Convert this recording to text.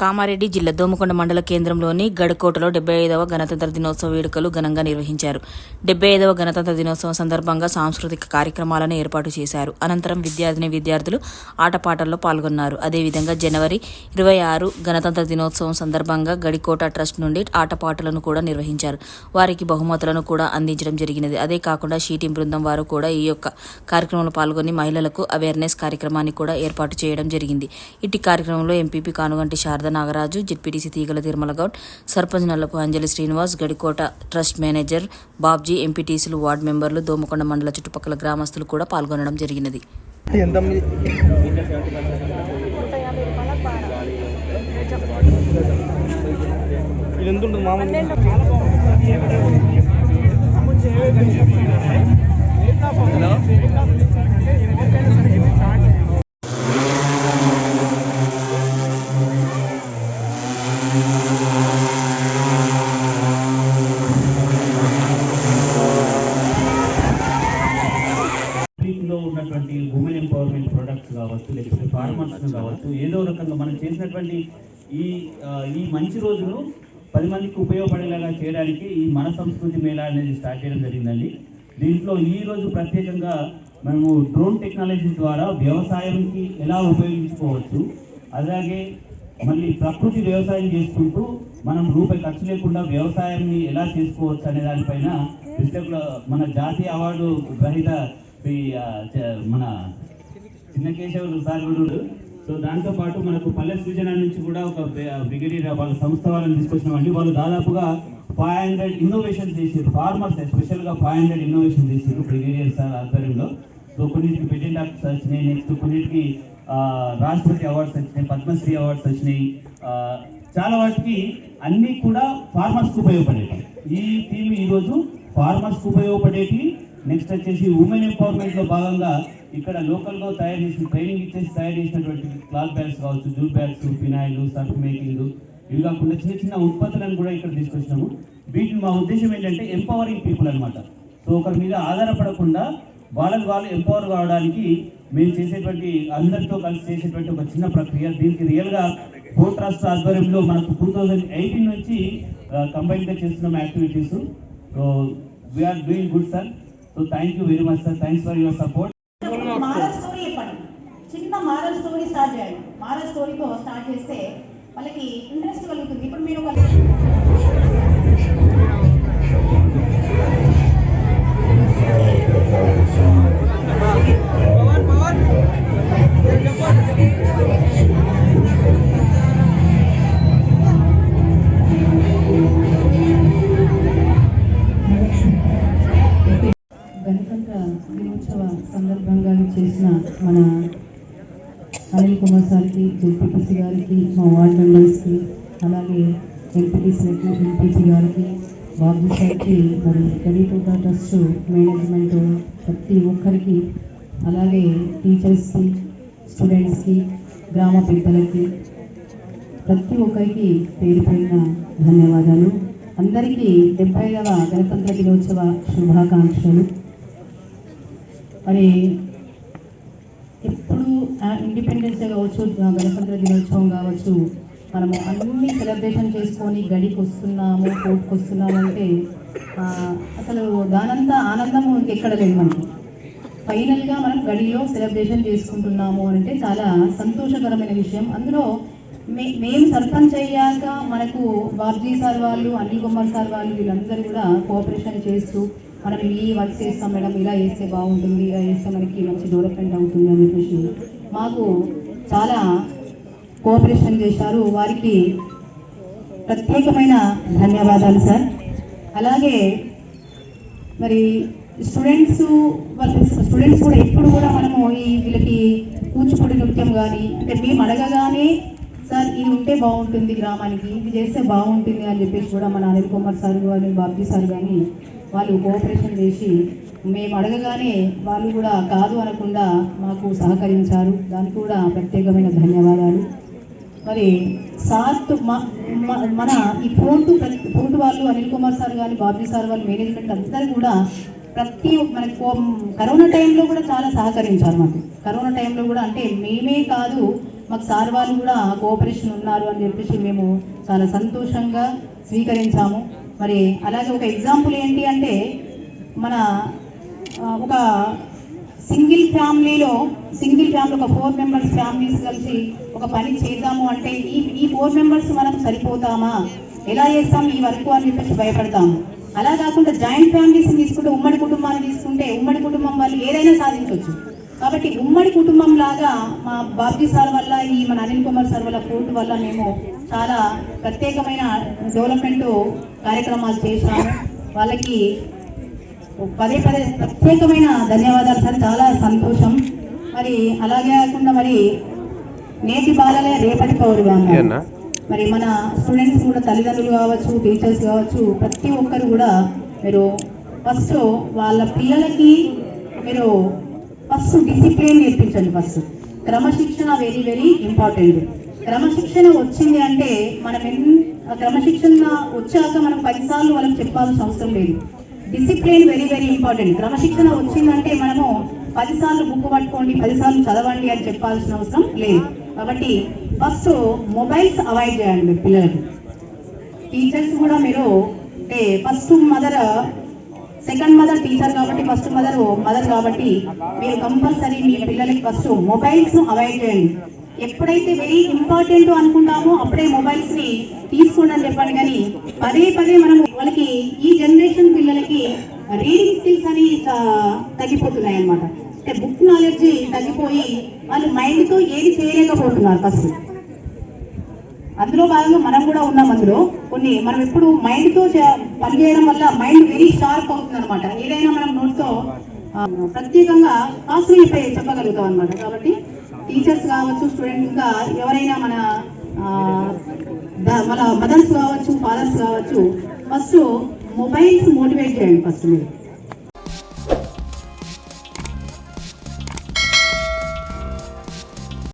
కామారెడ్డి జిల్లా దోమకొండ మండల కేంద్రంలోని గడకోటలో డెబ్బై ఐదవ గణతంత్ర దినోత్సవ వేడుకలు ఘనంగా నిర్వహించారు. డెబ్బై ఐదవ గణతంత్ర దినోత్సవం సందర్భంగా సాంస్కృతిక కార్యక్రమాలను ఏర్పాటు చేశారు. అనంతరం విద్యార్థిని విద్యార్థులు ఆటపాటల్లో పాల్గొన్నారు. అదేవిధంగా జనవరి ఇరవై ఆరు గణతంత్ర దినోత్సవం సందర్భంగా గడికోట ట్రస్ట్ నుండి ఆటపాటలను కూడా నిర్వహించారు. వారికి బహుమతులను కూడా అందించడం జరిగినది. అదే కాకుండా షీటింగ్ బృందం వారు కూడా ఈ యొక్క కార్యక్రమంలో పాల్గొని మహిళలకు అవేర్నెస్ కార్యక్రమాన్ని కూడా ఏర్పాటు చేయడం జరిగింది. ఇట్టి కార్యక్రమంలో MPP Kanuganti Sharada Nagaraju ZPTC Teegala Tirumala Goud sarpanch Nallapu Anjali Srinivas Gadikota trust manager Babji ఎంపీటీసీలు వార్డు మెంబర్లు దోమకొండ మండల చుట్టుపక్కల గ్రామస్తులు కూడా పాల్గొనడం జరిగినది. ఎంత ఇది ఎంత ఉంటుంది మామూలు? హలో అవకాశం కావచ్చు. ఏదో రకంగా మనం చేసినటువంటి ఈ ఈ మంచి రోజును పది మందికి ఉపయోగపడేలాగా చేయడానికి ఈ మన సంస్కృతి మేళా అనేది స్టార్ట్ చేయడం జరిగిందండి. దీంట్లో ఈ రోజు ప్రత్యేకంగా మనము డ్రోన్ టెక్నాలజీ ద్వారా వ్యవసాయంకి ఎలా ఉపయోగించుకోవచ్చు అలాగే మళ్ళీ ప్రకృతి వ్యవసాయం చేసుకుంటూ మనం రూపాయి ఖర్చు లేకుండా వ్యవసాయాన్ని ఎలా చేసుకోవచ్చు అనే దానిపైన మన జాతీయ అవార్డు గ్రహీత మన చిన్న కేశవులు సార్ సో దాంతో పాటు మనకు పల్లె సృజన నుంచి కూడా ఒక బ్రిగేడియర్ వాళ్ళ సంస్థ వాళ్ళని తీసుకొచ్చినామండి వాళ్ళు దాదాపుగా ఫైవ్ హండ్రెడ్ ఇన్నోవేషన్ చేసారు ఫార్మర్స్ స్పెషల్గా ఫైవ్ హండ్రెడ్ ఇన్నోవేషన్ చేసారు బ్రిగేడియర్ సార్ ఆధ్వర్యంలో. సో కొన్నిటికి పెటెంట్ ఆఫీస్ వచ్చినాయి. నెక్స్ట్ కొన్నిటికి రాష్ట్రపతి అవార్డ్స్ వచ్చినాయి పద్మశ్రీ అవార్డ్స్ వచ్చినాయి. చాలా వాటికి అన్నీ కూడా ఫార్మర్స్కి ఉపయోగపడేవి ఈ థీమ్ ఈరోజు ఫార్మర్స్కి ఉపయోగపడేటి నెక్స్ట్ వచ్చేసి ఉమెన్ ఎంపవర్మెంట్లో భాగంగా ఇక్కడ లోకల్గా తయారు చేసిన ట్రైనింగ్ ఇచ్చేసి తయారు చేసినటువంటి క్లాత్ బ్యాగ్స్ కావచ్చు jute bags phenyl surf making ఇవి కాకుండా చిన్న చిన్న ఉత్పత్తులను కూడా ఇక్కడ తీసుకొచ్చినాము. వీటిని మా ఉద్దేశం ఏంటంటే ఎంపవరింగ్ పీపుల్ అనమాట సో ఒకరి మీద ఆధారపడకుండా వాళ్ళకి వాళ్ళు ఎంపవర్ కావడానికి మేము చేసేటువంటి అందరితో కలిసి చేసేటువంటి ఒక చిన్న ప్రక్రియ. దీనికి రియల్గా గా ట్రస్ట్ రాష్ట్ర ఆధ్వర్యంలో మనకు టూ థౌజండ్ ఎయిటీన్ నుంచి కంబైన్గా చేస్తున్నాం activities so we are doing good sir so thank you very much sir thanks for your support moral story చెప్పండి. చిన్న మారల్ స్టోరీ స్టార్ట్ చేయండి. మారల్ స్టోరీతో స్టార్ట్ చేస్తే వాళ్ళకి ఇంట్రెస్ట్ కలుగుతుంది. ఇప్పుడు మీరు చేసిన మన అనిల్ కుమార్ సార్కి జెడ్పీటీసీ గారికి మా వార్డ్ మెంబర్స్కి అలాగే ఎంపీటీసీలకు ఎంపీసీ గారికి బాబు సార్కి మరి గడికోట ట్రస్ట్ మేనేజ్మెంట్ ప్రతి ఒక్కరికి అలాగే టీచర్స్కి స్టూడెంట్స్కి గ్రామ పెద్దలకి ప్రతి ఒక్కరికి పేరు ధన్యవాదాలు. అందరికీ డెబ్బై ఐదవ గణతంత్ర దినోత్సవ శుభాకాంక్షలు. మరి ఇండిపెండెన్స్ డే కావచ్చు గణతంత్ర దినోత్సవం కావచ్చు మనము అన్ని సెలబ్రేషన్ చేసుకొని గడికి వస్తున్నాము కోర్టుకు వస్తున్నామంటే అసలు దానంతా ఆనందము ఎక్కడ లేదు మనకి. ఫైనల్గా మనం గడిలో సెలబ్రేషన్ చేసుకుంటున్నాము అంటే చాలా సంతోషకరమైన విషయం. అందులో మే మేము సర్పంచ్ అయ్యాక మనకు బాబ్జీ సార్ వాళ్ళు అనిల్ కుమార్ సార్ వాళ్ళు వీళ్ళందరూ కూడా కోఆపరేషన్ చేస్తూ మనం ఈ వర్క్ చేస్తాం మేడం ఇలా చేస్తే బాగుంటుంది ఇలా చేస్తే మనకి మంచి డెవలప్మెంట్ అవుతుంది అని చెప్పేసి మాకు చాలా కోఆపరేషన్ చేశారు. వారికి ప్రత్యేకమైన ధన్యవాదాలు సార్. అలాగే మరి స్టూడెంట్స్ స్టూడెంట్స్ కూడా ఎప్పుడు కూడా మనము ఈ వీళ్ళకి కూచిపూడి నృత్యం కానీ అంటే మేము అడగగానే సార్ ఇది ఉంటే బాగుంటుంది గ్రామానికి ఇది చేస్తే బాగుంటుంది అని చెప్పేసి కూడా మన అనిల్ కుమార్ సార్ కానీ బాబ్జీ సార్ కానీ వాళ్ళు కోఆపరేషన్ చేసి మేము అడగగానే వాళ్ళు కూడా కాదు అనకుండా మాకు సహకరించారు. దానికి కూడా ప్రత్యేకమైన ధన్యవాదాలు. మరి సార్తో మా- మన ఈ పోర్టు ప్రతి- పోర్టు వాళ్ళు అనిల్ కుమార్ సార్ కానీ బాబీ సార్ వాళ్ళు మేనేజ్మెంట్ అందరూ కూడా ప్రతి ఒక్క- మనకి కరోనా టైంలో కూడా చాలా సహకరించారు మాకు. కరోనా టైంలో కూడా అంటే మేమే కాదు మాకు సార్ వాళ్ళు కూడా కోఆపరేషన్ ఉన్నారు అని చెప్పేసి మేము చాలా సంతోషంగా స్వీకరించాము. మరి అలాగే ఒక ఎగ్జాంపుల్ ఏంటి అంటే మన ఒక సింగిల్ ఫ్యామిలీలో సింగిల్ ఫ్యామిలీ ఒక ఫోర్ మెంబర్స్ ఫ్యామిలీస్ కలిసి ఒక పని చేద్దాము అంటే ఈ ఈ ఫోర్ మెంబర్స్ మనం సరిపోతామా? ఎలా చేస్తాం? ఈ వర్క్ అని చెప్పేసి భయపడతాము. అలా కాకుండా జాయింట్ ఫ్యామిలీస్ తీసుకుంటే ఉమ్మడి కుటుంబాన్ని తీసుకుంటే ఉమ్మడి కుటుంబం వాళ్ళు ఏదైనా సాధించవచ్చు కాబట్టి ఉమ్మడి కుటుంబం లాగా మా బాబ్జీ సార్ వల్ల ఈ మన అనిల్ కుమార్ సార్ వల్ల ఫోర్ట్ వల్ల మేము చాలా ప్రత్యేకమైన డెవలప్మెంట్ కార్యక్రమాలు చేశాము. వాళ్ళకి పదే పదే ప్రత్యేకమైన ధన్యవాదాలు సార్. చాలా సంతోషం. మరి అలాగే కాకుండా మరి నేటి బాలలే రేపటి పౌరుగా. మరి మన స్టూడెంట్స్ కూడా తల్లిదండ్రులు కావచ్చు టీచర్స్ కావచ్చు ప్రతి ఒక్కరు కూడా మీరు ఫస్ట్ వాళ్ళ పిల్లలకి మీరు ఫస్ట్ డిసిప్లిన్ నేర్పించండి ఫస్ట్. క్రమశిక్షణ వెరీ వెరీ ఇంపార్టెంట్. క్రమశిక్షణ వచ్చింది అంటే మనం క్రమశిక్షణ వచ్చాక మనం పదిసార్లు వాళ్ళకి చెప్పాల్సిన అవసరం లేదు. డిసిప్లిన్ వెరీ వెరీ ఇంపార్టెంట్ క్రమశిక్షణ వచ్చిందంటే మనము పదిసార్లు బుక్ పట్టుకోండి పదిసార్లు చదవండి అని చెప్పాల్సిన అవసరం లేదు. కాబట్టి ఫస్ట్ మొబైల్స్ అవాయిడ్ చేయండి మీరు పిల్లలకి. టీచర్స్ కూడా మీరు అంటే first mother second mother teacher కాబట్టి ఫస్ట్ మదర్ మదర్ కాబట్టి మీరు కంపల్సరీ మీ పిల్లలకి ఫస్ట్ మొబైల్స్ అవాయిడ్ చేయండి. ఎప్పుడైతే వెరీ ఇంపార్టెంట్ అనుకుంటామో అప్పుడే మొబైల్స్ని తీసుకోండి అని చెప్పండి కానీ పదే పదే మనం వాళ్ళకి ఈ జనరేషన్ పిల్లలకి రీడింగ్ స్కిల్స్ అని తగ్గిపోతున్నాయి అన్నమాట. అంటే బుక్ నాలెడ్జ్ తగ్గిపోయి వాళ్ళు మైండ్తో ఏది చేయలేకపోతున్నారు ఫస్ట్. అందులో భాగంగా మనం కూడా ఉన్నాం అందులో. కొన్ని మనం ఇప్పుడు మైండ్తో చే- పని చేయడం వల్ల మైండ్ వెరీ షార్ప్ అవుతుంది అనమాట ఏదైనా మనం నోట్తో ప్రత్యేకంగా ఫాస్ట్ చెప్పగలుగుతాం అనమాట కాబట్టి టీచర్స్ కావచ్చు స్టూడెంట్ ఇంకా ఎవరైనా మన మన మదర్స్ కావచ్చు ఫాదర్స్ కావచ్చు ఫస్ట్ మొబైల్స్ మోటివేట్ చేయండి ఫస్ట్ మీరు.